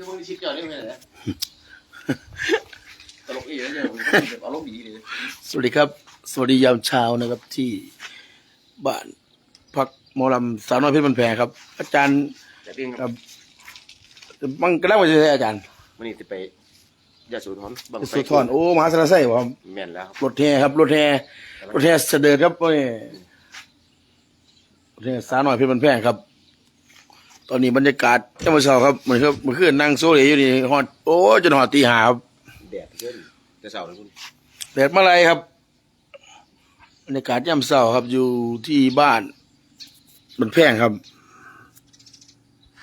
ชื่อว่าชิดจอดได้ไหมเนี่ยตลกอีกแล้วเนี่ยอารมณ์ดีเลยสวัสดีครับ สวัสดียามเช้านะครับที่บ้านพักหมอลำสาวน้อยเพชรบันแพงครับ อาจารย์จะเรียนครับบังกระด้างมาจะใช่อาจารย์วันนี้จะไปยาสูทอนบังไฟสุธรโอ้มหาสารไส้ครับแม่นแล้วรถแห่ครับรถแห่รถแห่เสด็จครับโอ้ยรถแห่สาวน้อยเพชรบันแพงครับ ตอนนี้บรรยากาศเมื่อเช้าครับเหมือนครับเมื่อคืนนั่งโซเลอยู่นี่ฮอดโอ้จนหอดตีหาครับแดดเกินจะเสาร์เลยคุณแดดมาไรครับบรรยากาศย่ำเศร้าครับอยู่ที่บ้านมันแพงครับ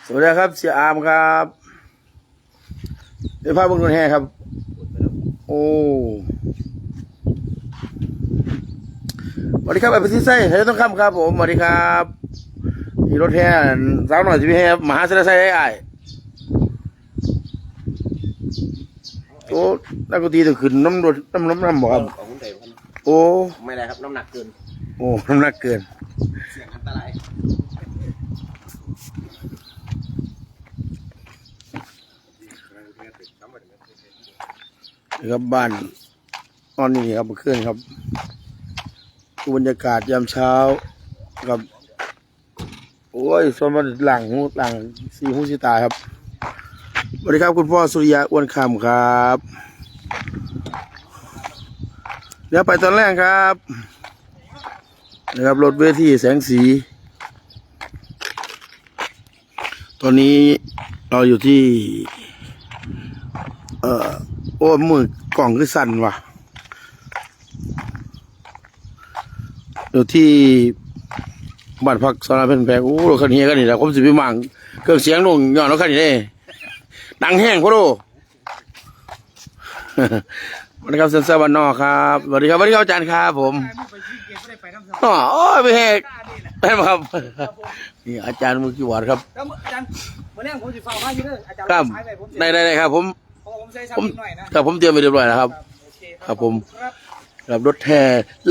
สวัสดีครับ เสียอามครับเดี๋ยวพาเบุญคนแห่ครับ โอ้สวัสดีครับไอ้พิซิไส้เฮ้ยต้องคำครับผมสวัสดีครับ มีรถแห่สาวหน่อยสิพี่แห่มหาเสนไส้ไอ้ไอ้ายโอ้นักดนตรีต้องขึ้นน้ำรถน้ำน้ำน้ำบอกครับเอาหุ้นใจพันโอ้ไม่ได้ครับน้ำหนักเกิน โอ้น้ำหนักเกิน เสี่ยงอันตรายนี่ครับบ้านนอนนี่ครับเมื่อคืนครับดูบรรยากาศยามเช้าครับ โอ้ยส่วนมันหลังหูหลังสีหูสีตาครับสวัสดีครับคุณพ่อสุริยะอ้วนคำครับ เดี๋ยวไปตอนแรกครับนะครับรถเวทีแสงสี ตอนนี้เราอยู่ที่ เอ่อโอ้มือกล่องคือสั่นว่ะอยู่ที่ บ้านพักสอนอเพนแพงโอ้รถคันนี้กันนี่แหละผมสิไปมั่งเครื่องเสียงลงย้อนรถคันนี้เด้ดังแห้งพ่อโดสวัสดีครับเซนเซอร์บ้านนอกครับสวัสดีครับสวัสดีครับอาจารย์ครับผมอ๋อโอ้ยไปแหกได้ไหมครับนี่อาจารย์มือกี่วัดครับแล้วอาจารย์เมื่อแรกผมจะฝากมาอยู่เด้ออาจารย์ครับใช้ไปผมได้ได้ได้ครับ ผมเพราะว่าผมใช้ผมซ้ำนิดหน่อยนะครับผมเตรียมไปเรียบร้อยแล้วครับโอเคครับผมครับกับรถแห่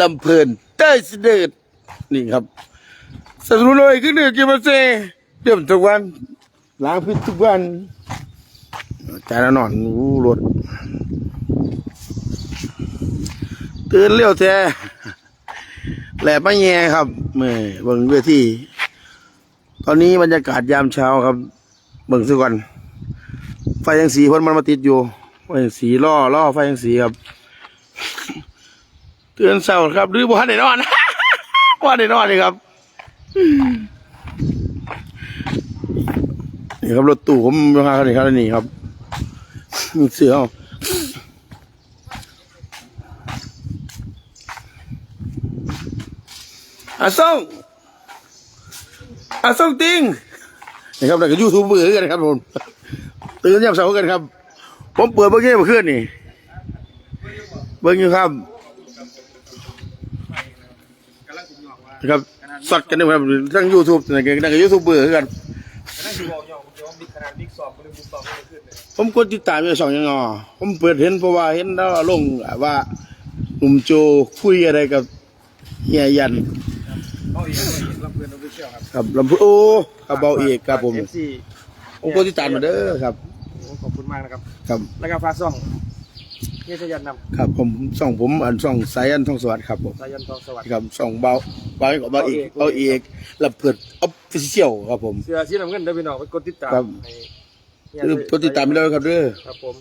ลำเพลินเต้ยเสด็จนี่ครับ สนุนเลยขึ้นเดือจิมาเซเดิมทุกวันล้างพิษทุกวันจานนอนอู้รถตื่นเร็วแท้แหลบไม่แย่ครับเมื่อเบิ่งเวทีตอนนี้บรรยากาศยามเช้าครับ เบิ่งซะก่อนไฟยังสีพ่นมันมาติดอยู่ไฟยังสีล่อล่อไฟยังสีครับ เตือนเศร้าครับหรือบ่ทันได้นอนบ่ทันได้นอนเลยครับ นี่ครับรถตู้ผมราคาเท่าไหร่ครับนี่ครับ มีเสืออาอาส่งอาส่งติงนี่ครับแล้วก็ยูทูบเบอร์กันครับผมตื่นยามเช้ากันครับ ผมเปิดเมื่อกี้เมื่อคืนนี่เบิ่งอยู่ครับนะครับ สัดกันนะครับทั้งยูทูบนั่นก็นั่นก็ยูทูบเบอร์คือกันนั่นคือบอกยอมยอมบิ๊กขนาดบิ๊กสอบก็เลยบิ๊กสอบก็เลยขึ้นเลยผมกดติดตามอยู่สองอยังงอผมเปิดเห็นเพราะว่าเห็นแล้วลงว่าหนุ่มโจคุยอะไรกับเฮียยันเอาอีกเอาอีกลำเพื่อนเราไปเชี่ยวครับครับลำพูโอ้ครับเบาเอกครับผมเอฟซีผมกดติดตามมาเด้อครับขอบคุณมากนะครับครับแล้วก็ฟ้าซ่อง เฮียชยันนครับผมส่องผมอันส่องสายอันท่องสวัสดิ์ครับผมำสายันทองสวัสดิ์ ครับส่องเบาเบาเบาเอกเบาเอกลำเพิดออฟฟิเชียลครับผม เสื้อสีน้ำเงินเด้อพี่น้องไปกดติดตามครับให้เฮียคือกดติดตามไปเลยครับเด้อ ครับผม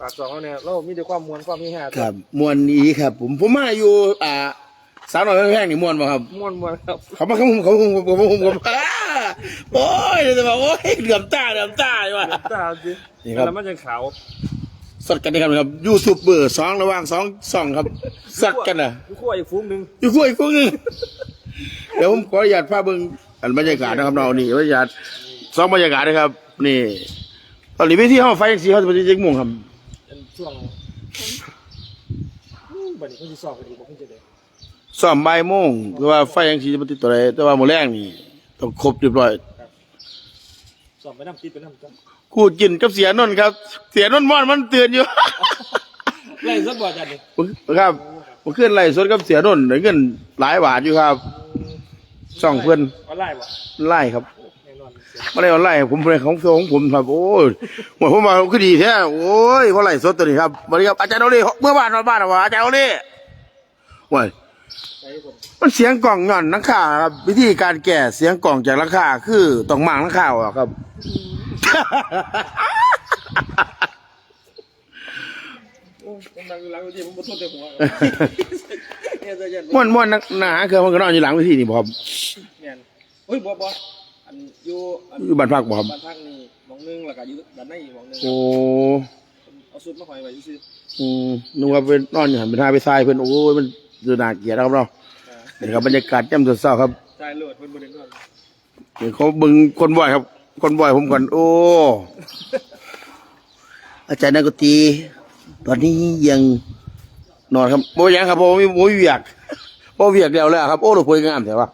ฝากสองเขาเนี่ยเรามีแต่ความมวลความมีแห่ครับมวนนี้ครับ ผมผมมาอยู่อ่าสาวน้อยแพงๆนี่มวนบ่ครับ มวลมวลครับ เขามาเขาผมเขาผมผมผมผมอ้าโอ้ยเดี๋ยวจะบอกโอ้ยเหลื่อมตาเหลื่อมตาเลยว่ะตาสินี่ครับ แล้วมันจะขาว สดกันนะครับครับยูทูบเบอร์สองระหว่างสองสองครับสัดกันนะลูกขั้วอีกฟุ้งหนึ่งอยู่คู่อีกคู่หนึงเดี๋ยวผมขออนุญาตพาเบิ่งอันบรรยากาศนะครับเรานี่บรรยากาศสองบรรยากาศนะครับนี่ตอนนี้เวทีห้องไฟสีเขาจะเป็นเจ็ดโมงครับเป็นช่วงอืมบัดนี้เขาจะสอบกันดีบอกคุณจะได้ซ้อมบ่ายโมงเพราะว่าไฟยังสีจะมาติดตัวใดแต่ว่าโมอแรงนี่ต้องครบเรียบร้อยสอบไปน้ำติดไปน้ำจ้ะ กูจินกับเสียนนท์ครับ เสียนนท์มอนมันเตือนอยู่ ไล่สดบ่จัดนี่ครับผมขึ้นไล่สดกับเสียนนท์ได้เงินหลายบาทอยู่ครับส่องเพื่อนเอาไล่บ่ไล่ครับแน่นอนมาได้ออนไลน์ผมเป็นของของผมครับ โอ้ยหมดผมมาคือดีแท้โอ้ยเขาไล่สดตัวนี้ครับสวัสดีครับอาจารย์โอเล่เมื่อบ้านนอนบ้านเหรอวะอาจารย์โอเล่ว้ยมันเสียงกล่องย่อนนังข่าครับวิธีการแก่เสียงกล่องจากนังข่าคือต้องมางนังข่าวอะครับโอ้ผ มนั่งอยู่หลังเวทีผมบ่ทนแต่หัวเนี่ยจะยันม่วนม่วนนักหนาเครื่องมันก็นอนอยู่หลังเวิธีนี่บ่ครับแม่นเฮ้ยบ่บ่อันอยู่อันอยู่บ้านพักบ่ครับบ้านพักนี่หมองนึงแล้วก็อยู่ด้านในอีกหมองนึงโอ้เอาสุดมาหอยไว้ซื่ออืมนึกว่าเป็นนอนอยู่หันเป็นท่าไปทรายเพิ่นโอ้ยมันดูน่าเกลียดนะครับเนาะๆอ่านี่ครับบรรยากาศย่ำเช้าๆครับใช่เลือดเพิ่นบ่ได้นอนเดี๋ยวเขาเบึงคนบ่อยครับ คนบ่อยผมก่อน โอ้ อาจารย์นักดนตรีตอนนี้ยังนอนครับโมยังครับผมมีโมเวียกโมเวียกเดียวแล้วครับ โอ้เราคุยงามแต่ว่า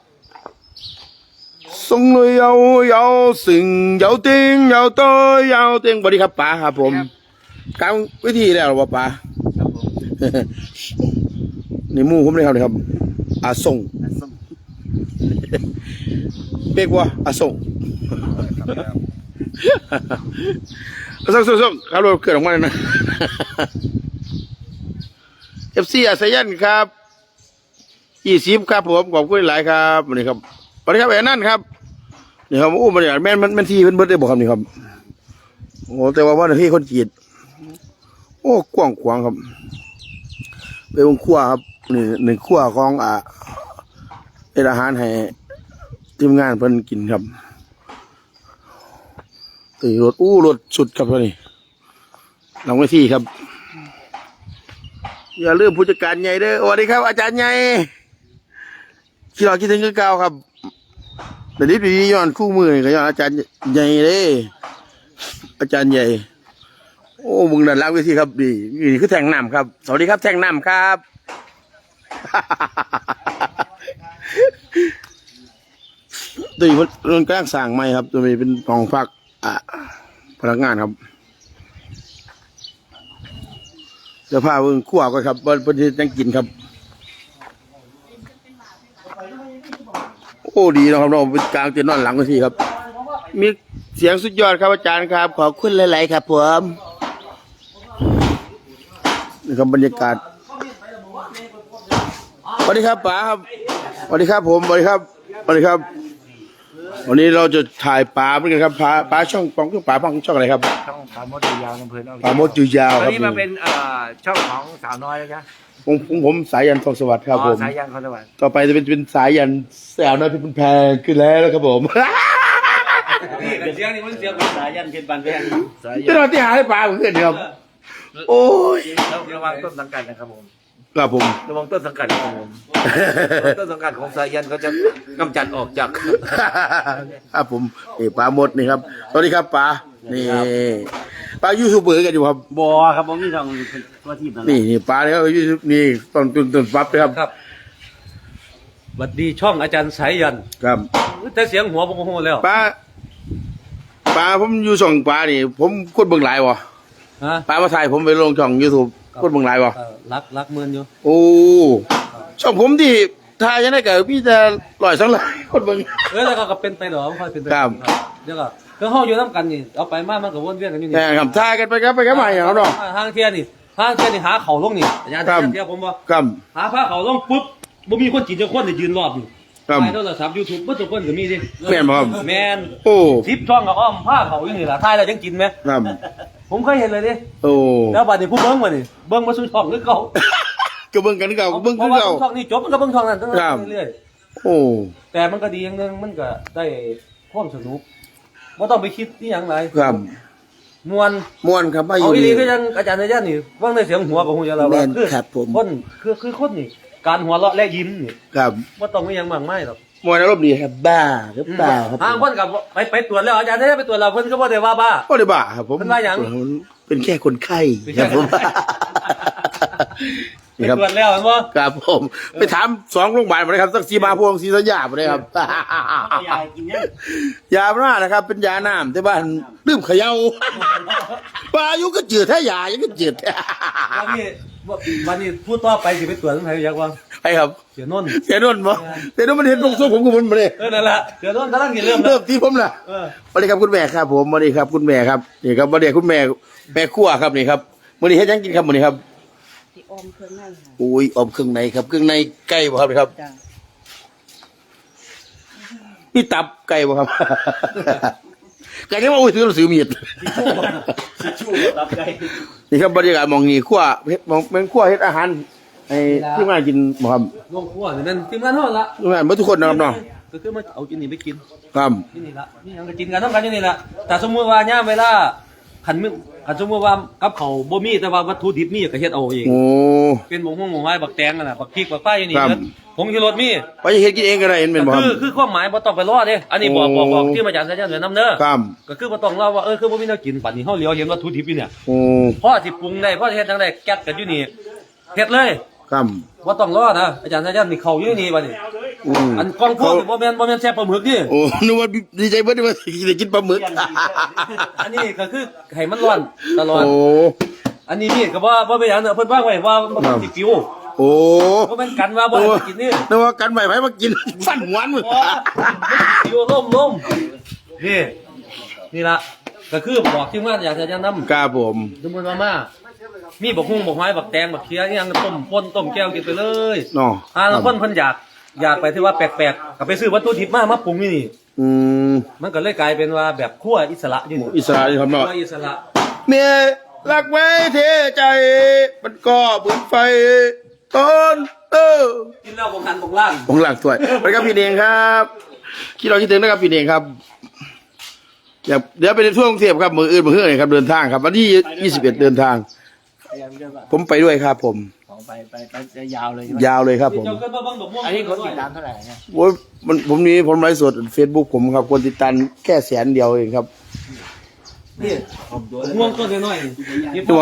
ส่งเลยยาวยาวสิ่งยาวติงยาวเตยยาวติงสวัสดีครับป๋าครับผมกลางวิธีแล้วเหรอวะป๋าครับผมในหมู่ผมเลยครับนี่ครับอาส่งเป๊กวะอาส่ง ส่งส่งส่งครับรถเกิดออกมาเลยนะเอฟซีอาเซียนครับยี่สิบครับผมขอบคุณหลายครับนี่ครับสวัสดีครับแอนนั่นครับนี่ครับโอ้มันเนี่ยแม่นมันมันที่เพิ่นเบิดได้บอกครับนี่ครับโอ้แต่ว่าว่าที่คนจีดโอ้กว้างขวางครับเป็นวงขั้วครับนี่หนึ่งขั้วของอ่าเป็นอาหารให้ทีมงานเพิ่นกินครับ ตีรถอู้รถสุดครับตัวนี้ลังเวทีครับ อย่าลืมผู้จัดการใหญ่เด้อสวัสดีครับ อาจารย์ใหญ่ที่เราคิดถึงคือเก่าครับเดี๋ยวนี้ปีนี้ย้อนคู่มือก็ย้อนอาจารย์ใหญ่เด้อาจารย์ใหญ่ โอ้มึงนั่นหลังเวทีครับดีนี่คือแทงน้ำครับสวัสดีครับแทงน้ำครับตีรื่องกลางสั่งไหมครับตัวนี้เป็นกองฟัก พนักงานครับเดี๋ยวพาเพิ่งคั่วก่อนครับเพิ่นเพิ่นสิยังกินครับ โอ้ดีนะครับเราะเป็นกลางเตียนนอนหลังกันทีครับ มีเสียงสุดยอดครับอาจารย์ครับ ขอบคุณหลายๆครับผมนี่ครับบรรยากาศสวัสดีครับป๋าครับสวัสดีครับผมสวัสดีครับสวัสดีครับ วันนี้เราจะถ่ายปลาเหมือนกันครับปลาปลาช่องปองช่องปลาพังช่องอะไรครับช่องปราโมดยาวลำเพลินเอาปลาโมดจูยาวตอคนรับนี้มาเป็นเอ่อช่องของสาวน้อยแล้วจ้ะผมผมผมสายยันทองสวัสดิ์ครับผมสายยันคอนสวรรค์ต่อไปจะเป็นเป็นสายยันแสวน้อยเเป็นแพงขึ้นแล้วนะครับผมนี่เสียงนี่มันเสียงของสายันเพชรบานแพงสายจะนอนที่หาให้ปลาเพื่อนครับ โอ้ยระวังต้นสังกัดนะครับผม ครับผม ระวังต้นสังกัดของผมต้นสังกัดของสายยันเขาจะกำจัดออกจาก ครับผมนี่ปลาหมดนี่ครับสวัสดีครับปลานี่ปลายูทูบเบอร์กันอยู่ครับบอครับผมมีทางตัวทีมนั่นแหละนี่นี่ปลาเนี่ยยูทูบนี่ต้นต้นต้นปั๊บนะครับครับสวัสดีช่องอาจารย์สายยันครับแต่เสียงหัวผมโหแล้วปลาปลาผมอยู่ช่องปลานี่ ผมคนเบิ่งหลายวะฮะปลามาถ่ายผมไปลงช่องยูทูบ คนเบิ่งหลายวะเอ่อรักรักเมือนอยู่โอ้ช่องผมที่ถ่ายยังไงกับพี่จะลอยสังหลายคนเบิ่ง เออแล้วก็ก็เป็นไปหรอมันค่อยเป็นไปครับ เดี๋ยวก็คือห้องอยู่น้ำกันนี่เอาไปมามันก็วนเวียนกันอยู่นี่แต่ครับถ่ายกันไปครับไปครับมาอย่างนั้นเนาะทางเทียนี่ทางเทียนี่หาเขาลงนี่อาจารย์ครับ เทียผมว่าครับหาผ้าเขาลงปุ๊บบ่มีคนจีนจะคนจะยืนรอบนี่ครับ ไปโทรศัพท์ยูทูบเมื่อทุกคนก็มีดิแม่นบ่ครับ แมนโอ้ ทิปช่องกับอ้อมผ้าเขาอยู่นี่ล่ะถ่ายแล้วยังกินไหม ครับ ผมเคยเห็นเลยดิโอ้แล้วบัดนี้ผู้เบิ้งมานี่เบิ้งมาสู่ช่องคือเก่าก็เบิ่งกันคือเก่าเบิ่งเพคือราะว่าเก่าช่องนี้จบมันก็เบิ้งช่องนั้นทั้งครับนั้นเรื่อยโอ้ๆแต่มันก็ดีอย่างหนึงมันก็ได้ความสนุกไม่ต้องไปคิดที่อย่างไรครับมวนม่วนครับมาอเอายู่อีหลีนี่ก็ยังอาจารย์ในย่านนี่ว่างในเสียงหัวของหัวเราแม่ว่านคือครับผมคนคือคือคนนี่การหัวเราะและยิ้มนี่ครับว่าต้องไม่ยังมากไม่หรอก ม่วนอารมณ์ดีครับบ้าหรือเปล่าครับทางคนกับไปไปตรวจแล้วอาจารย์ได้ไปตรวจเราเพิ่นก็บ่ได้ว่าบ้าก็ได้บ้าครับผมเป็นว่าหยังเป็นแค่คนไข้เป็นคแค่รับผมไปนี่ครับตรวจแล้วเห็นบ่ครับผม ไปถามสองโรงพยาบาลมาเลยครับสักสีมาพวงสีสัญญามาเลยครับยายกินยังยาหน้านะครับ เป็นยาน้ำที่บ้านดื่มเขย่าปลายุก็จืดแท้ยายังก็จืดแท้ วันนี้วันนี้พูดต่อไปสิไปตรวจทั้งไทยอยากว่าไอ้ครับ เสียนนท์เสียนนท์บ่เสียนนท์มันเห็นตรงส่งผมกับมันบ่ได้เออนั่นแหละเสียนนท์กำลังจะเริ่มแล้เริ่วมที่ผมล่ะเออสวัสดีครับคุณแม่ครับผมสวัสดีครับคุณแม่ครับนี่ครับสวัสดีคุณแม่แม่ครัวครับนี่ครับมื้อนี้เฮ็ดหยังกินครับมื้อนี้ครับที่ออมเครื่องในค่ะอุ้ยออมเครื่องในครับเครื่องในไก่บ่ครับนี่ครับจ้ะนี่ตับไก่บ่ครับ ไก่ที่ว่าอุ้ยถือหนังสือมีดชู้รับไก่นี่ครับบรรยากาศหมองนี่ครัวเฮ็ดหมองเป็นครัวเฮ็ดอาหารให้ทีมงานกินบ่ครับลงครัวนี่นั่นทีมงานเฮาละทีมงานเบ่ทุกคนนะครับเนาะก็คือมาเอากินนี่ไปกินครับ นี่นี่ละนี่ยังก็กินกันต้องกันอยู่นี่ละแต่สมมติว่าย่ามเวลาขันมึ ขันสมมติว่ากับเขาวบ่มีแต่ว่าวัตถุดิบมีก็เฮ็ดเอาเองโอ้ เป็นหมงหงหมงไม้บักแตงนั่นน่ะบักพริกบักไฟอยู่นี่ครับเบิดผงชูรสมีไปเฮ็ดกินเองก็ได้เห็นเป็นบ่ครับคือคือความหมายบ่ต้องไปรอเด้อันนี้บอกโอ้บอกบอกที่อาจารย์สัญญาณเหนือนำเด้อครับก็คือบ่ต้องเล่าว่าเออคือบ่มีแนวกินปัดนี้เฮาเหลียวเห็นวัตถุดิบอยู่เนี่ย โอ้ พ่อสิปรุงได้พ่อสิเฮ็ดจังได๋แก๊สกันอยู่นี่เฮ็ดเลย ครับบ่ต้องรอนะอาจารย์สัญญาณนี่เข้าอยู่นี่บัดนี้อืมอันกองพวกนี่บ่แม่นบ่แม่นแซ่บปลาหมึกนี่โอ้นึกว่าดีใจเบิดว่าสิได้กินปลาหมึกอันนี้ก็คือให้มันร้อนตลอดโอ้อันนี้นี่ก็ว่าว่าไปอย่างเนอะเพิ่นว่างไว้ว่าบ่ต้องสิกิวโอ้ก็เป็นกันว่าบ่ให้กินนี่นึกว่ากันไว้ไผมากินฟันหัวมึงกิวล่มล่มนี่นี่ละก็คือบอกทีมงานอยากจะยังนำครับผมสมมุติว่ามา มีบักฮุ้งบักไม้บักแตงบักเคียอิหยังต้มป่นต้มแก้วกินไปเลยเนาะอ่าแล้วคนเพิ่นอยากอยากไปที่ว่าแปลกๆก็ไปซื้อวัตถุดิบมามาปรุงนี่นี่อืมมันก็เลยกลายเป็นว่าแบบครัวอิสระอยู่นี่อิสระนี่ครับคเนาะรัวอิสระเมียรักไว้เทใจ มันก็เปืนไฟต้นเออกินแล้วบ่หันบ่ล่าง ของหลังสวยไปครับพี่เองครับคิดเราคิดถึงนะครับพี่เองครับอยากเดี๋ยวไปในทั่วกรุงเทพครับมืออื่นมือเฮือครับเดินทางครับวันที่ยี่สิ บเอ็ดเดินทางผมไปด้วยครับผม ของไปไปไปจะยาวเลยใช่ไหมยาวเลยครับผมเจ้าก็บ่บังดอกม่วงอันนี้คนติดตามเท่าไหร่เนี่ยโอ้ยมันผมนี้ผมไลฟ์สดเฟซบุ๊กผมครับคนติดตามแค่แสนเดียวเองครับนี่ม่วงต้นน้อยๆตัว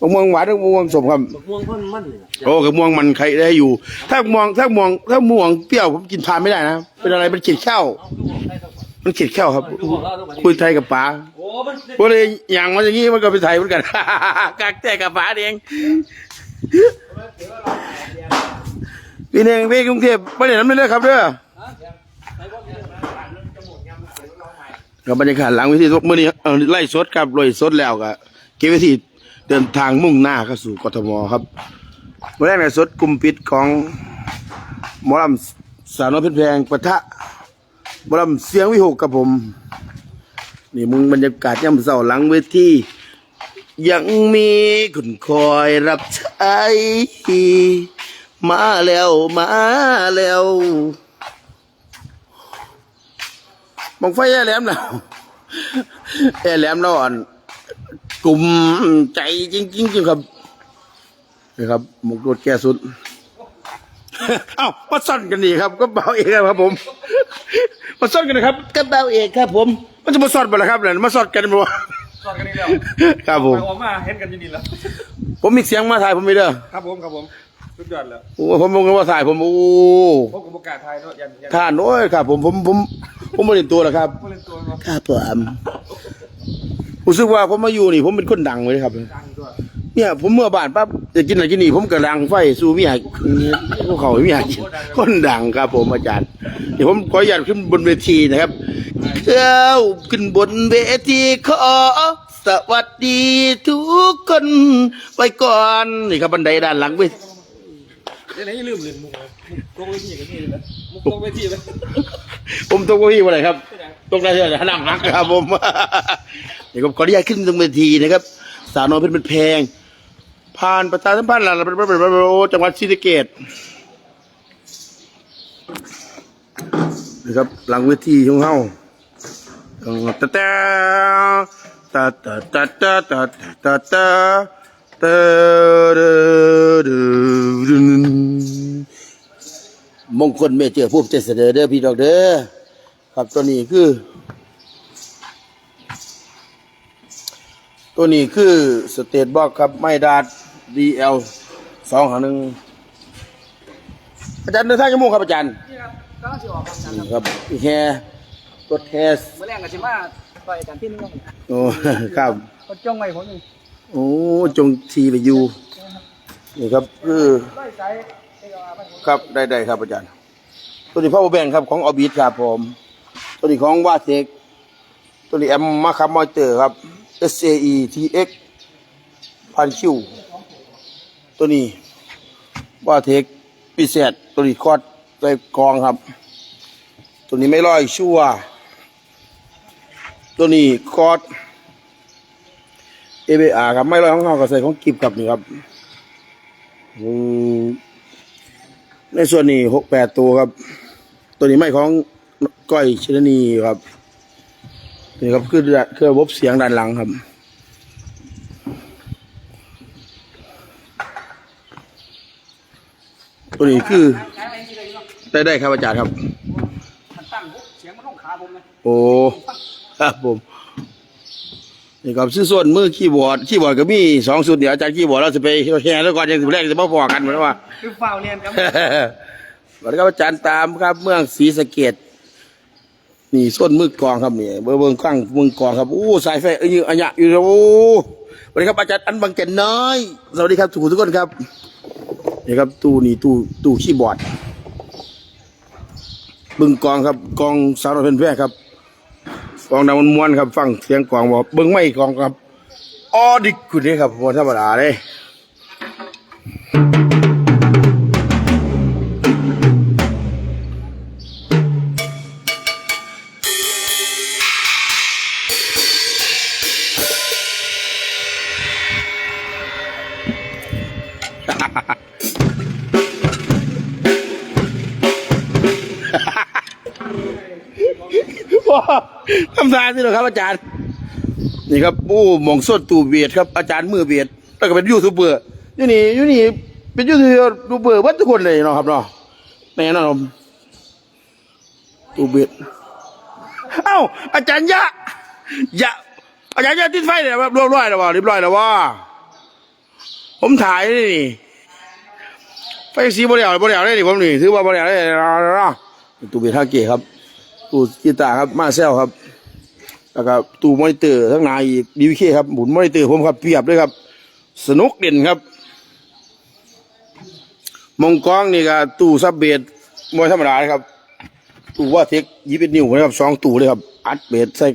มะม่วงหวานกับมะม่วงสมครับม่วงเพิ่นมันนี่ล่ะโอ้กับม่วงมันใครได้อยู่ ถ้ามองถ้ามองถ้าม่วงเปรี้ยวผมกินทานไม่ได้นะ เป็นอะไรมันเขีดข้าวมันเขีดข้าวครับ คุยไทยกับป๋าโอ้ มันพวกเลยอย่างมาอย่างนี้มันก็เป็นไทยเหมือนกัน กักแต่กับป๋าเองพี่เองพี่กรุงเทพไม่ได้น้ำเลยครับเด้อกับบรรยากาศหลังเวิธีเมื่อนี้เอ่อไล่สดครับไล่สดแล้วก็เก็บเวิธีเดินทางมุ่งหน้าเข้าสู่กทมครับเมื่อแรกในสดกลุ่มปิดของหมอลำสาวน้อยเพชรแพงปะทะหมอลำเสียงวิหกกับผม นี่มึงบรรยากาศย่ำเสาหลังเวทียังมีคนคอยรับใช้มาแล้วมาแล้วมองไฟแย่แหลมแล้วแย่แหลมแล้วอ่อนกลุ่มใจจริงๆจริงครับนี่ครับหมกรถแก่สุด เอ้ามาซ่อนกันดีครับ ก็เบาเอกครับผมมาซ่อนกันนะครับก็เบาเอกครับผม มันจะมาซ่อนบ่ล่ะครับเนี่ยมาซ่อนกันบ่สอนกันอีกแล้วครับผม ไปออกมาเห็นกันอยู่นี่แล้วผมมีเสียงมาถ่ายผมไม่เด้อครับผมครับผมสุดยอดแล้วโอ้ผมมองว่าถ่ายผมโอ้พบกับโอกาสไทยเนาะยันยันท่านโอ้ยครับ ผมผมผมผมไม่เล่นตัวหรอกครับ ผู้เล่นตัวเนาะครับผมรู้สึกว่าผมมาอยู่นี่ ผมเป็นคนดังเลยครับ ดังตัวเนี่ยผมเมื่อบ้านปั๊บจะกินอะไรกินนี่ผมกระดังไฟสู้เมียพวกเขาเมียกินคนดังครับ ผมอาจารย์เดี๋ยวผมขออนุญาตขึ้นบนเวทีนะครับ เอ้าขึ้นบนเวทีขอสวัสดีทุกคนไว้ก่อนนี่ครับบันไดด้านหลังเวทีเดี๋ยวนี้อย่าลืมเล่นมุกเลยมุกตรงเวทีกับนี่เลยนะมุกตรงเวทีเลยผมตกเก้าอี้วันไหนครับตกได้เท่าไหร่นั่งนักครับผมเดี๋ยวผมขออนุญาตขึ้นตรงเวทีนะครับ สาวน้อยเพชรเป็นแพงผ่านประชาสัมพันธ์หลังจังหวัดศรีสะเกษนะครับหลังเวทีของเฮา ตะตะตะตะตะตะตะตะตะตะตะมงคลเมเจอร์ผู้ใจเสนอเด้อพี่ดอกเด้อครับตัวนี้คือ ตัวนี้คือสเตทบ็อกครับไม่ดาด DL สองหาหนึ่งอาจารย์เดินทางกี่โมงครับอาจารย์นี่ครับก็สิออกครับนี่ครับอีแฮ รถแฮสเมื่อแรงก็สิมาต่อยกันที่นึงโอ้ครับก็จ้องไว้ผมนี่โอ้จงทีไปอยู่นี่ครับคือไล่สายเอครับได้ได้ครับอาจารย์ตัวนี้พ่อแบงครับของออบิทครับผมตัวนี้ของวาเทคตัวนี้แอมมาคับมอเตอร์ครับ SAE TX พันคิวตัวนี้วาเทคพิเศษตัวนี้คอดใส่กรองครับ ตัวนี้ไม่ร้อยชั่ว ตัวนี้คอด ABR ครับไม่ร้อยของเขาก็ใส่ของกิบกับนี่ครับในส่วนนี้หกแปดตัวครับ ตัวนี้ไม่ของก้อยชนนีครับนี่ครับคือเครื่องระบบเสียงด้านหลังครับตัวนี้คือได้ได้ครับอาจารย์ครับโอ้ ครับผมนี่ครับซื้อส่วนมือคีย์บอร์ดคีย์บอร์ดก็มีสองสุดเดี๋ยวอาจารย์คีย์บอร์ดเราจะไปแห่แล้วก่อนยังสิบแรกจะมาพอกันเหมือนว่าคือเฝ้าเรียนครับสวัสดีครับอาจารย์ตามครับ เมืองศรีสะเกดนี่ส้นมือกลองครับนี่เบอร์เบิ้งข้างมือกลองครับอู้สายไฟเอ้ยอันยะอยู่แล้วโอ้สวัสดีครับอาจารย์อันบางแก่นน้อยสวัสดีครับทุกคนทุกคนครับนี่ครับตู้นี่ตู้ตู้คีย์บอร์ดเบึงกลองครับกลองสาวน้อยเพื่อนแพร่ครับ กองดังมันม้วนครับ ฟังเสียงกองบอกเบิ้งไม่กองครับออดิคุณนี่ครับวันธรรมดาเลยำทานสิเหรอครับ อาจารย์ นี่ครับโอ้มองสดตูเบียดครับอาจารย์มือเบียดแล้วก็เป็นยูทูบเบอร์อยู่นี่อยู่นี่เป็นยูทูบเบอร์วัดทุกคนเลยเนาะครับเนาะแน่นอนครับตูเบียดเอ้าอาจารย์ยะยะอาจารย์ยะติดไฟเลยครับเรียบร้อยแล้วว่าเรียบร้อยแล้วว่าผมถ่ายนี่ไฟสีบริเอาบริเอาได้ดิผมนี่ถือว่าบริเอาได้เนะตูเบียดท่าเกครับตูกีตาร์ครับมาเซลครับ แล้วก็ตู้มอนิเตอร์ทั้งนายอีกดีวีเคครับหมุนมอนิเตอร์ผมครับเพียบเลยครับ สนุกเด่นครับมองกล้องนี่ก็ตู้ซับเบสมวยธรรมดาครับ ตู้ว่าเทคยี่สิบนิ้วนะครับสองตู้เลยครับ อัดเบสใส่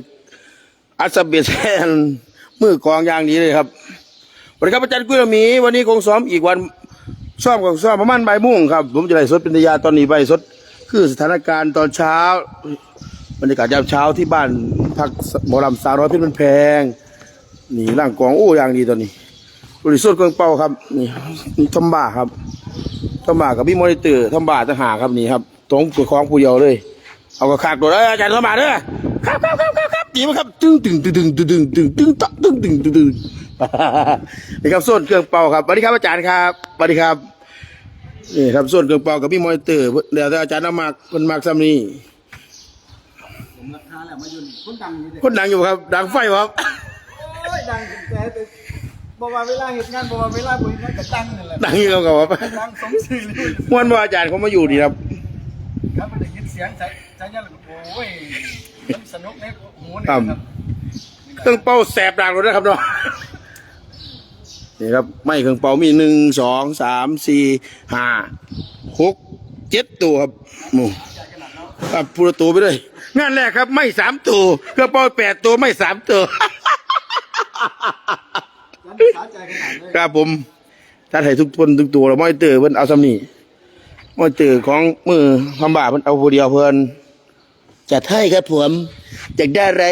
อัดซับเบสแทนมือกองอย่างนี้เลยครับสวัสดีครับอาจารย์กุ้ยหมีวันนี้คงซ้อมอีกวันซ้อมกับซ้อมประมาณบ่ายโมงครับ ผมจะไล่สดเป็นระยะตอนนี้ไปสด คือสถานการณ์ตอนเช้า บรรยากาศยามเช้าที่บ้าน พักหมอลำสาวน้อยเพชรมันแพง นี่ร่างกองโอ้อย่างดีตอนนี้บริสุทธิ์เครื่องเป่าครับ นี่นี่ทำบ้าครับทำบ้ากับพี่มอนิเตอร์ทำบ้าจะหาครับนี่ครับตรงตัวของผู้เยาว์เลย เอากระคากตัวเลยอาจารย์ทำบ้าเด้อครับครับครับครับครับดีมากครับตึ้งตึ้งตึ้งตึ้งตึ้งตึ้งตึ้งตึ้งตึ้งตึงตึงตึงนี่ครับส่วนเครื่องเป่าครับสวัสดีครับอาจารย์ครับสวัสดีครับนี่ครับส่วนเครื่องเป่ากับพี่มอนิเตอร์เดี๋ยวแต่อาจารย์น้ำมากคนมากซ้ำนี่ ผมราคาแล้วมาอยู่นี่คนดังอยู่เด็คนดังอยู่ครับ ดังไฟครับ โอ้ยดังแต่แต่บอกว่าเวลาเหตุงานบอกว่าเวลาบริการก็ดังนั่นแหละดังอยู่ครับครับดังสมชื่อเลยมวนว่าอาจารย์เขามาอยู่ดีครับ ครับมันได้ยินเสียงใช้ใช้ยันโอ้ยมันสนุกในหูนี่ครับ ครับ เครื่องเป่าแสบดังเลยนะครับเนาะนี่ครับไม่เครื่องเป่ามีหนึ่งสองสามสี่ห้าหกเจ็ดตัวครับหมูครับพูดตัวไปเลย งานแรกครับ ไม่สามตัวเครื่องเป่าแปดตัวไม่สามตัวสาใจขนาดเลยครับผมถ้าให้ทุกคนทุกตัวเราไม่เตอเพิ่นเอาซ้ำนี่ไม่เตอของมือทำบาปเพิ่นเอาผู้เดียวเพิ่นจัดให้ครับผมอยากได้อะไร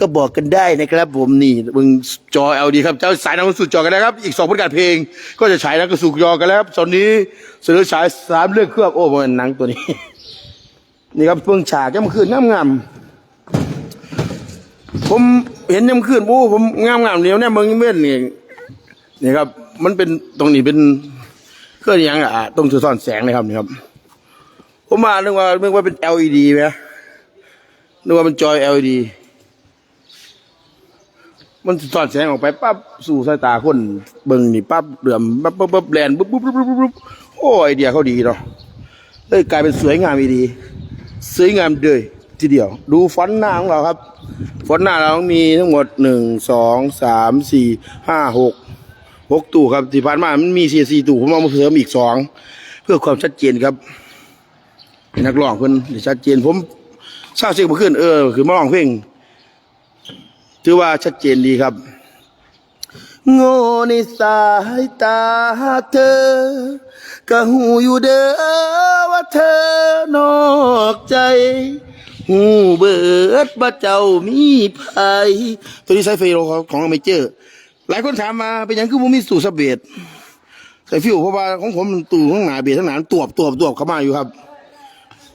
ก็บอกกันได้นะครับ ผมนี่มึงจอ LD ครับ เจ้าสายน้ำสู่จอกันนะครับ อีกสองผลงานเพลง ก็จะฉายแล้วก็สู่จอกันแล้วครับตอนนี้เสนอฉายสามเรื่องเครื่องโอ้มันหนังตัวนี้ นี่ครับเพิ่งฉากย่ำคืนงามๆผมเห็นย่ำคืนโอ้ผมงามๆเดียวเนี่ยมึงเว้นนี่นี่ครับ มันเป็นตรงนี้เป็นเครื่องยังอะตรงสะท้อนแสงเลยครับนี่ครับ ผมมานึกว่านึกว่าเป็น LED ไหมนึกว่าเป็นจอย LED มันสอนแสงออกไปปั๊บสู่สายตาคนเบิ่งนี่ปั๊บเดือมปั๊บปั๊บปั๊บแลนปุ๊บปุ๊บปุ๊บปุ๊บโอ้ไอเดียเขาดีเนาะเลยกลายเป็นสวยงามอีดี สวยงามเลยทีเดียว ดูฟอนต์หน้าของเราครับ ฟอนต์หน้าเรามีทั้งหมดหนึ่งสองสามสี่ห้าหกหกตู้ครับที่ผ่านมามันมีสี่สี่ตู้ผมเอามาเสริมอีกสองเพื่อความชัดเจนครับนักร้องเพิ่นชัดเจนผมทราบเสียงมาขึ้นเออคือมาร้องเพลงถือว่าชัดเจนดีครับ โง่ในสายตาเธอ ก็หูอยู่เด้อว่าเธอนอกใจ หูเบิดบ่เจ้ามีภัยตัวนี้ใช้ไฟโรของของเมเจอร์ หลายคนถามมาเป็นหยังคือผมมีสูตรสเบดใส่ฟิวเพราะว่าของผมตู่ข้างหน้าเบียดข้างหน้ามันตวบตวบตวบเข้ามาอยู่ครับ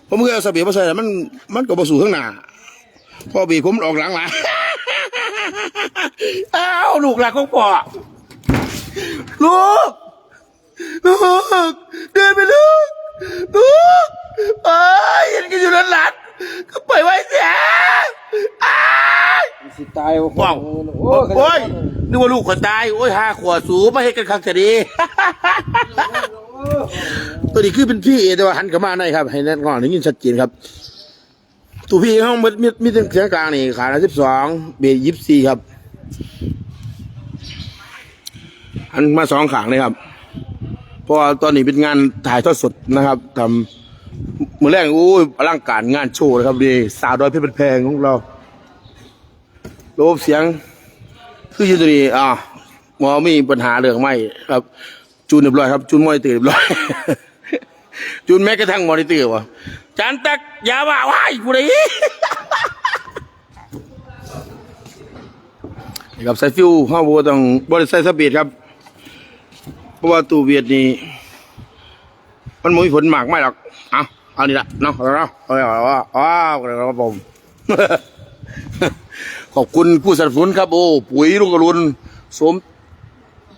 ผมเคยเอาสเบดมาใส่แล้วมันมันก็บ่สู่ข้างหน้าพอเบียดผมออกหลังหลัง อ้าวลูกหลักของพ่อลูกลูกเดินไปลูกลูกเอ้ยเห็นกันอยู่นั้นหลังก็ปล่อยไว้เสียอ้ายสิตายว้าวโอ้ยนึกว่าลูกคนตายโอ้ยห้าขวบสูมาเฮ็ดกันครั้งจะดีตัวนี้คือเป็นพี่เอแต่ว่าหันกลับมาหน่อยครับ ให้แน่นก่อนได้ยินชัดเจนครับ ตัวพี่ห้องมีมีมีเสียงกลางนี่ขาละสิบสองเบสยี่สิบสี่ครับหันมาสองขางเลยครับ เพราะตอนนี้เป็นงานถ่ายทอดสดนะครับทำมือแรกโอ้ยอลังการงานโชว์เลยครับดีสาวดอยเพชรเป็นแพงของเราโลบเสียงคือยู่ตัวนี้อ่าหมอมีปัญหาเรื่องไม่ครับ จูนเรียบร้อยครับ จูนมอนิเตอร์เรียบร้อย จูนแม้กระทั่งมอนิเตอร์วะจานตักยาว่าว้ายกูได้นี่ครับใส่ฟิวห้าวัวต้องบริใส่สปีดครับ เพราะว่าตูเวียดนี่มันไม่มีผลมากไม่หรอกเอาเอานี่ละเนาะเอาเนาเอาเอาเอาเอาเอาครับผมขอบคุณผู้สนับสนุนครับ โอ้ปุ๋ยลุงกรุณสม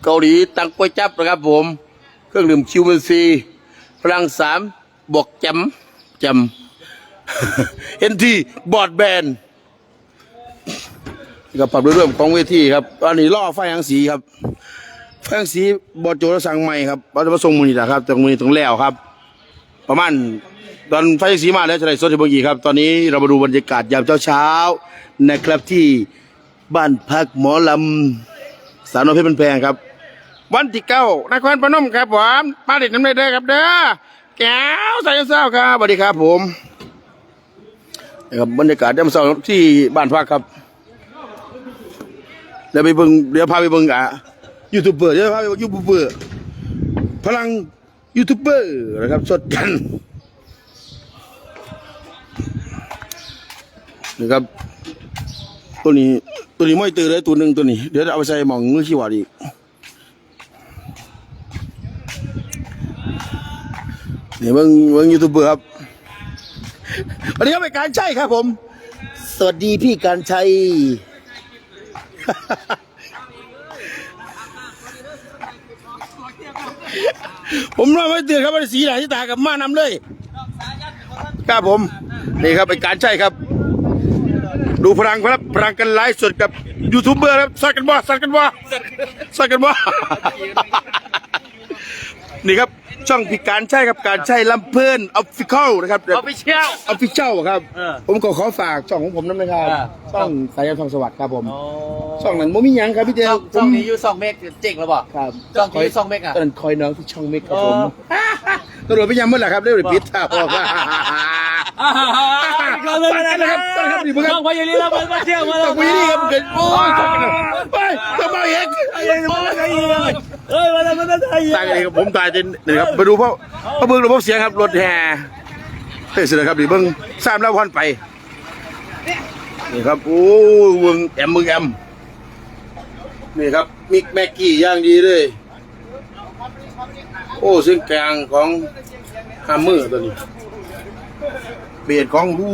เกาหลีตังกวยจับนะครับผม เครื่องดื่มคิวเมนซี พลังสามบวกจำจำเอ็นทีบอดแบนกับปรับเรื่องของเวทีครับตอนนี้ล่อไฟยังสีครับไฟยังสีบอดโจรสั่งใหม่ครับเราจะมาส่งมือนี่แหละครับแต่มือนี้ต้องแล้วครับ ประมาณตอนไฟสีมาแล้วจะได้สดที่เมื่อกี้ครับ ตอนนี้เรามาดูบรรยากาศยามเช้าๆนะครับที่บ้านพักหมอลำสาวน้อยเพชรบันแพงครับ วันที่เก้านครพนมครับผมมาเด็ดน้ำได้เด้อครับเด้อแก้วใส่เช้าครับสวัสดีครับผมนะครับบรรยากาศยามเช้าที่บ้านพักครับเดี๋ยวไปเบิ่งเดี๋ยวพาไปเบิ่งอะยูทูบเบอร์เดี๋ยวพาไปยูทูบเบอร์พลังยูทูบเบอร์นะครับสดกันนะครับตัวนี้ตัวนี้ไม่ตื่นเลยตัวหนึ่งตัวนี้ เดี๋ยวเอาไปใส่หมองมือขี้หวาดอีก นี่เบิ่งเบิ่งยูทูบเบอร์ครับวันนี้ก็เป็นการใช่ครับผม สวัสดีพี่การชัยผมรอไม่ตื่นครับว่าสีไหนที่ตากับมานำเลยครับผม นี่ครับเป็นการใช่ครับ ดูพลังครับพลังกันไลฟ์สดกับยูทูบเบอร์ครับสัดกันบ่สัดกันบ่สัดกันบ่นี่ครับ ช่องพิการใช่ครับการใช่ลำเพลินออฟฟิเชียลนะครับเอาไปเชี่ยวออฟฟิเชียลครับ เออผมก็ขอฝากช่องของผมนั่นนะครับอ่าช่องสายยันทองสวัสดิ์ครับผมอ๋อช่องนั้นผมมีหยังครับพี่เจช่องช่องนี้อยู่สองเมกเจ๋งแล้วบ่ครับช่องนี้อยู่สองเมกอะ ตอนนั้นคอยน้องที่ช่องเมกครับผมอ๋อตำรวจไปยังเมื่อไหร่ครับเรียกว่าปิดท่าออกมาอ่าฮ่าฮ่าก็เลยนะต้อนรับต้อนรับนี่มึงครับต้องไปอย่างนี้แล้วมันมาเที่ยวมาแล้ต้วองไปนี่ครับเกิดโอ้ยต้องไปไปต้องมาเองเฮ้ย มาแล้วมาแล้วไทยตายกันเองครับผมตายจนนี่ครับมาดูเพราะเพราะเบิ้งระบบเสียงครับรถแห่เฮ้ยเสร็จแล้วครับดิเบิ้งสามแล้วพันไปนี่ครับโอ้เบิ้งแอมมึงแอมนี่ครับมิกแม็กกี้ย่างดีเลยโอ้ซึ่งกลางของฮามเมอร์ตัวนี้เบียดของอู้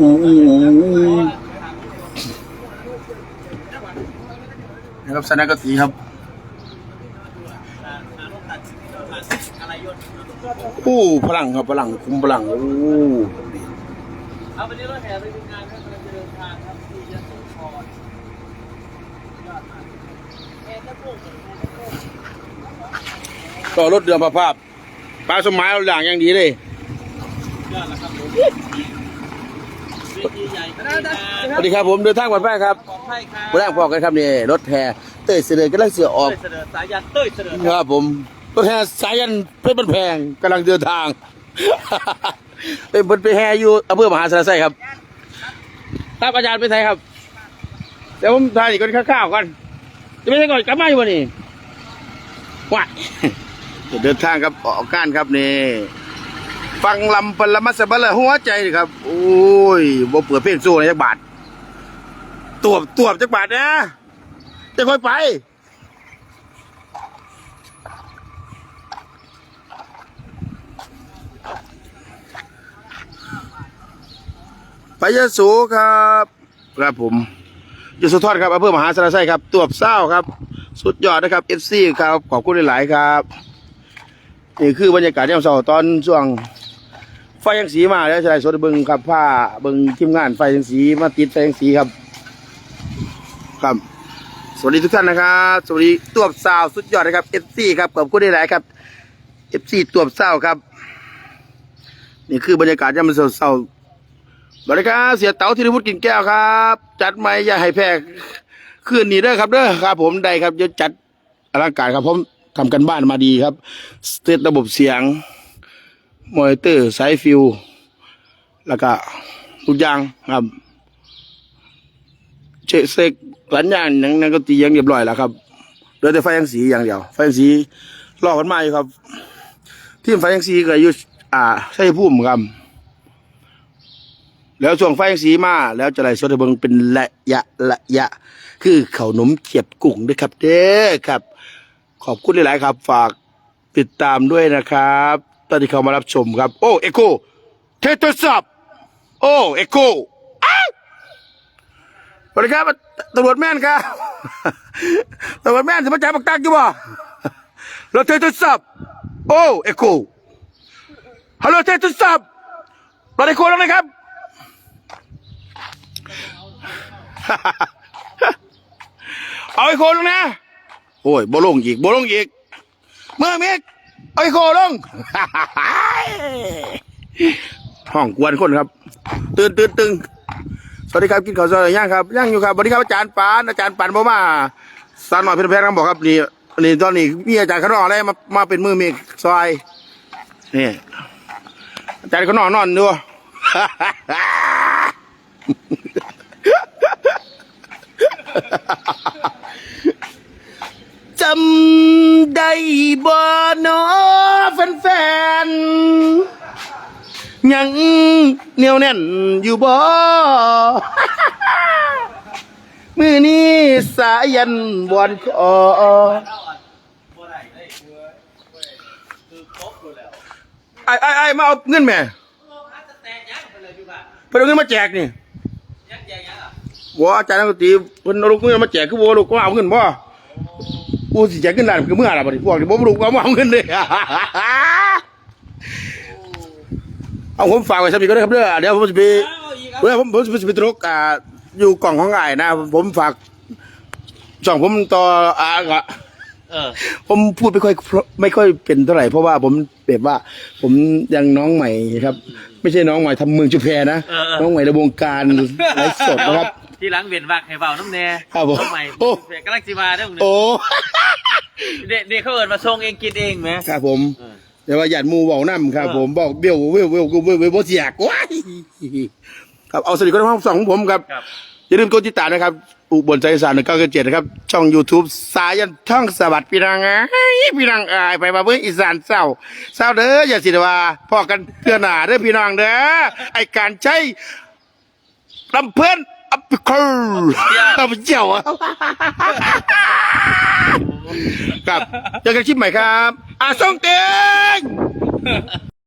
อู้อู้อู้นะครับสนากตีครับ โอ้พลังครับพลังคุมพลังโอ้เอาวันนี้รถแห่ไปดูงานครับกำลังจะเดินทางครับที่ยะโสธรยอดมากแห่กระโปงต่อรถเดือมภาพปลาสมัยเราอย่างอย่างดีเลยยอดแล้วครับผมเวทีใหญ่ขนาดนี้สวัสดีครับผมเดินทางปลอดภัยครับปลอดภัยครับวันแรกพอกันครับนี่รถแห่เต้ยเสด็จกำลังเสือออกเต้ยเสนอสายยันเต้ยเสนอครับผม ตัวแทนสายันเพชรบันแพงกำลังเดินทาง เป็นบนไปแห่อยู่อำเภอมหาสารไซครับครับอาจารย์ไปไทยครับ เดี๋ยวผมทานอีกคนข้าวๆก่อนจะไม่ใช่ก่อนกลับมาอยู่วันนี้ว้าเดินทางครับออกก้านครับนี่ฟังลำปลมัสบัลละหัวใจครับ โอ้ยบ่เปิดเพลงสู้เลยจักบาทตัวบตัวบจักบาทนะจะค่อยไป ไปยโสครับครับผมยโสทอดครับอำเภอมหาสารไซครับตัวบเศร้าครับ สุดยอดนะครับเอฟซีครับขอบคุณหลายๆครับนี่คือบรรยากาศยามเช้าตอนช่วงไฟยังสีมาแล้วชายสดเบิงครับผ้าเบิงทีมงานไฟยังสีมาติดไฟยังสีครับ ครับ สวัสดีทุกท่านนะครับสวัสดีตัวบสาวสุดยอดนะครับเอฟซีครับขอบคุณหลายๆครับเอฟซีตัวบเศร้าครับ นี่คือบรรยากาศยามเช้า สวัสดีครับเสียเต๋าธีรวุฒิกินแก้วครับ จัดไม่อย่าให้แพ้คืนนี้เด้อครับเด้อครับ ผมได้ครับจะจัดอลังการครับผมทำกันบ้านมาดีครับเซตระบบเสียงมอนิเตอร์สายฟิวแล้วก็ทุกอย่างครับเช็คเซ็กสัญญาณหนังนั่งก็ตียังเรียบร้อยแล้วครับเหลือแต่ไฟยังสีอย่างเดียว ไฟยังสีรอกันมาอยู่ครับ ทีมไฟยังสีก็อยู่อ่าใช่พุ่มครับ แล้วช่วงไฟสีมาแล้วจะไล่สดให้เบิ่งเป็นระยะระยะ คือข้าวหนมเขียบกุ้งด้วยครับ เด้อครับ ขอบคุณหลาย ๆ ครับ ฝากติดตามด้วยนะครับตอนที่เข้ามารับชมครับ โอ้เอโคเทโทซับโอ้เอโคอ้าวสวัสดีครับตำรวจแม่นครับตำรวจแม่นสมัครใจบักตักอยู่บ่เราเทโทซับโอ้เอโคฮัลโหลเทโทซับเราได้โคแล้วนะครับ เอาไอ้โคลงนะ โอ้ยบ่ลงอีกบ่ลงอีก เมื่อเมกเอาไอ้โคลงห้องกวนคนครับ ตื่นตื่นตึงสวัสดีครับกินข้าวซอยย่างครับย่างอยู่ครับสวัสดีครับอาจารย์ปานอาจารย์ปานบ่มาสาวหน่อยเพชรแพงครับบอกครับนี่นี่ตอนนี้มีอาจารย์ข้างนอกอะไรมามาเป็นมือเมกซอยนี่อาจารย์ข้างนอกนอนดู จำได้บ่เนาะแฟนๆยังเหนียวแน่นอยู่บ่ มือนี้สายันบอนคอไอ้ไอ้ไอ้มาเอาเงินแม่ไปเอาเงินมาแจกนี่ ว่าอาจารย์นักดนตรีเพิ่นเอาลูกเงินมาแจกคือบ่ลูกก็เอาเงินบ่กูสิแจกเงินล้านคือเมื่อไหร่บ่ดิพวกนี้บ่รู้ว่าเอาเงินเลยเอาผมฝากไว้สักนิดก็ได้ครับเด้อเดี๋ยวผมจะไปเดี๋ยวผมผมจะไปตรกอ่าอยู่กล่องของไอ้ายนะ ผมฝากช่องผมต่ออ่าก็เออผมพูดไม่ค่อยเพราะไม่ค่อยเป็นเท่าไหร่เพราะว่าผมแบบว่า ผมยังน้องใหม่ครับ ไม่ใช่น้องใหม่ทำเมืองจุแพนะเออเออน้องใหม่ในวงการไลฟ์สดนะครับ ที่หลังเวียนวักให้เบาน้ำแน่ครับผม น้ำใหม่โอ้กำลังสิมาเด้อมึงโอ้ เด็กเด็กเขาเอิญมาส่งเองกินเองไหมครับผมแต่ว่าหยาดหมูเบาน้ำครับผมบอกเบี้ยวเบี้ยวเบี้ยวเบี้ยวเบี้ยวบ่เสียกว้ายครับเอาสวัสดีครับสองของผมครับ ครับ อย่าลืมกดติดตามนะครับ อุบลใจสารหนึ่งเก้าเจ็ดนะครับ ช่อง YouTube สายันท่องสวัสดิ์พี่นางเอ้ยพี่นางเอ้ยไปมาเบิ่งอีสานเศร้าเศร้าเด้ออย่าสิว่าพ่อกันเพื่อหน้าเด้อพี่น้องเด้อไอการใช้ลำเพื่อน อัปเคิลอัปเจียวอะครับเจอกันคลิปใหม่ครับ อะส่งเต็ง